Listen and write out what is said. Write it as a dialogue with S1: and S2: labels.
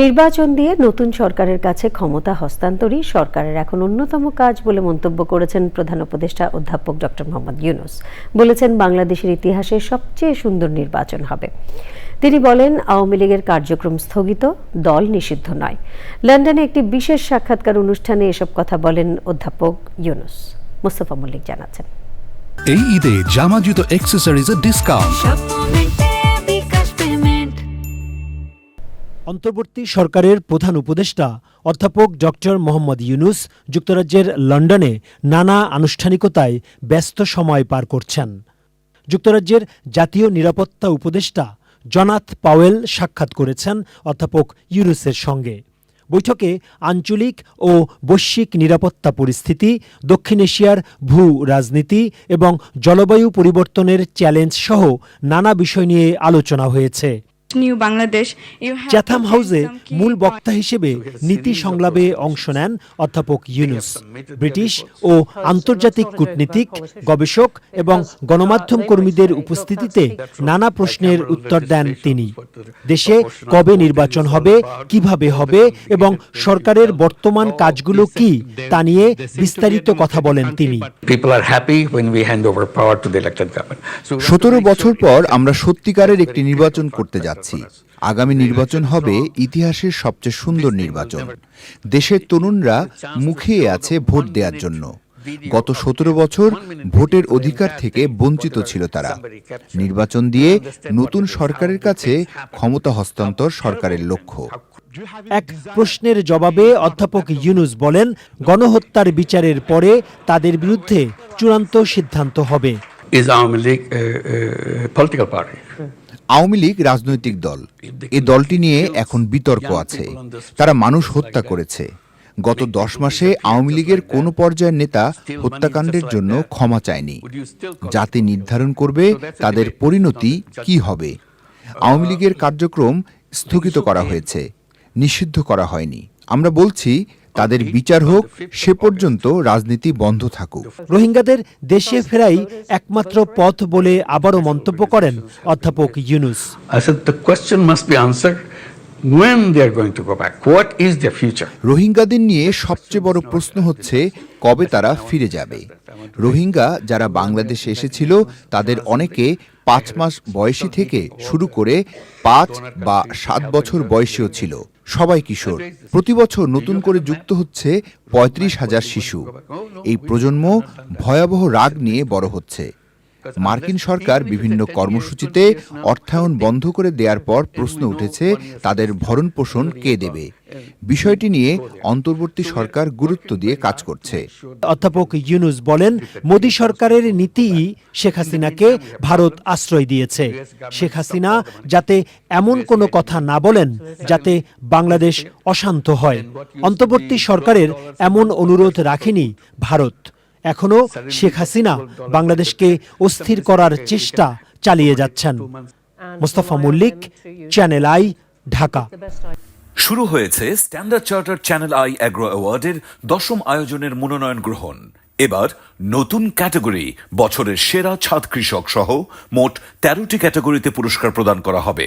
S1: নির্বাচন দিয়ে নতুন সরকারের কাছে ক্ষমতা হস্তান্তরই সরকারের এখন অন্যতম কাজ বলে মন্তব্য করেছেন প্রধান উপদেষ্টা অধ্যাপক ডক্টর মোহাম্মদ ইউনুস। বলেছেন বাংলাদেশের ইতিহাসে সবচেয়ে সুন্দর নির্বাচন হবে। তিনি বলেন আওয়ামী লীগের কার্যক্রম স্থগিত দল নিষিদ্ধ নয়। লন্ডনে একটি বিশেষ সাক্ষাৎকার অনুষ্ঠানে এসব কথা বলেন অধ্যাপক ইউনুস। মোস্তফা মল্লিক জানাচ্ছেন।
S2: এই ঈদে জামা জুতো অ্যাক্সেসরিজের ডিসকাউন্ট
S3: অন্তর্বর্তী সরকারের প্রধান উপদেষ্টা, অধ্যাপক ডক্টর মোহাম্মদ ইউনুস যুক্তরাজ্যের লন্ডনে নানা আনুষ্ঠানিকতায় ব্যস্ত সময় পার করছেন। যুক্তরাজ্যের জাতীয় নিরাপত্তা উপদেষ্টা জনাথ পাওয়েল সাক্ষাৎ করেছেন অধ্যাপক ইউনুসের সঙ্গে। বৈঠকে আঞ্চলিক ও বৈশ্বিক নিরাপত্তা পরিস্থিতি, দক্ষিণ এশিয়ার ভূ রাজনীতি এবং জলবায়ু পরিবর্তনের চ্যালেঞ্জ সহ নানা বিষয় নিয়ে আলোচনা হয়েছে। চ্যাথাম হাউসে মূল বক্তা হিসেবে নীতি সংলাপে অংশ নেন অধ্যাপক ইউনুস। ব্রিটিশ ও আন্তর্জাতিক কূটনীতিক গবেষক এবং গণমাধ্যম কর্মীদের উপস্থিতিতে নানা প্রশ্নের উত্তর দেন তিনি। দেশে কবে নির্বাচন হবে কীভাবে হবে এবং সরকারের বর্তমান কাজগুলো কি তা নিয়ে বিস্তারিত কথা বলেন তিনি।
S4: সতেরো বছর পর আমরা সত্যিকারের একটি নির্বাচন করতে
S5: government
S4: যাচ্ছি আগামী নির্বাচন হবে ইতিহাসের সবচেয়ে সুন্দর নির্বাচন। দেশের তরুণরা মুখিয়ে আছে ভোট দেওয়ার জন্য। গত সতেরো বছর ভোটের অধিকার থেকে বঞ্চিত ছিল তারা। নির্বাচন দিয়ে নতুন সরকারের কাছে ক্ষমতা হস্তান্তর সরকারের লক্ষ্য।
S3: এক প্রশ্নের জবাবে অধ্যাপক ইউনুস বলেন গণহত্যার বিচারের পরে তাদের বিরুদ্ধে চূড়ান্ত সিদ্ধান্ত হবে।
S5: Is Awami League a, a political party?
S4: Awami League রাজনৈতিক দল। এই দলটি নিয়ে এখন বিতর্ক আছে। তারা মানুষ হত্যা করেছে। গত দশ মাসে আওয়ামী লীগের কোনো পর্যায়ের নেতা হত্যাকাণ্ডের জন্য ক্ষমা চায়নি। জাতি নির্ধারণ করবে তাদের পরিণতি কি হবে? আওয়ামী লীগের কার্যক্রম স্থগিত করা হয়েছে। নিষিদ্ধ করা হয়নি। আমরা বলছি তাদের বিচার হোক সে পর্যন্ত রাজনীতি বন্ধ থাকুক
S3: রোহিঙ্গাদের দেশে ফেরাই একমাত্র পথ বলে আবারও মন্তব্য করেন অধ্যাপক Yunus
S5: I said the question must be answered when they are going to go back. What is their future?
S4: রোহিঙ্গাদের নিয়ে সবচেয়ে বড় প্রশ্ন হচ্ছে কবে তারা ফিরে যাবে রোহিঙ্গা যারা বাংলাদেশে এসেছিল তাদের অনেকে পাঁচ মাস বয়সী থেকে শুরু করে পাঁচ বা সাত বছর বয়সীও ছিল সবাই কিশোর। প্রতি বছর নতুন করে যুক্ত হচ্ছে পঁয়ত্রিশ হাজার শিশু। এই প্রজন্ম ভয়াবহ রাগ নিয়ে বড় হচ্ছে। মার্কিন সরকার বিভিন্ন কর্মসূচিতে অর্থায়ন বন্ধ করে দেওয়ার পর প্রশ্ন উঠেছে তাদের ভরণ পোষণ কে দেবে? বিষয়টি নিয়ে অন্তর্বর্তী সরকার গুরুত্ব দিয়ে কাজ করছে।
S3: অধ্যাপক ইউনুস বলেন মোদী সরকারের নীতিই শেখ হাসিনাকে ভারত আশ্রয় দিয়েছে। শেখ হাসিনা যাতে এমন কোনো কথা না বলেন যাতে বাংলাদেশ অশান্ত হয়। অন্তর্বর্তী সরকারের এমন অনুরোধ রাখেনি ভারত। এখনও শেখ হাসিনা বাংলাদেশকে অস্থির করার চেষ্টা চালিয়ে যাচ্ছেন। মোস্তফা মল্লিক চ্যানেল আই ঢাকা
S6: শুরু হয়েছে standard charter channel I agro অ্যাওয়ার্ডের দশম আয়োজনের মনোনয়ন গ্রহণ। এবার নতুন ক্যাটাগরি বছরের সেরা ছাদ কৃষক সহ মোট তেরোটি ক্যাটাগরিতে পুরস্কার প্রদান করা হবে।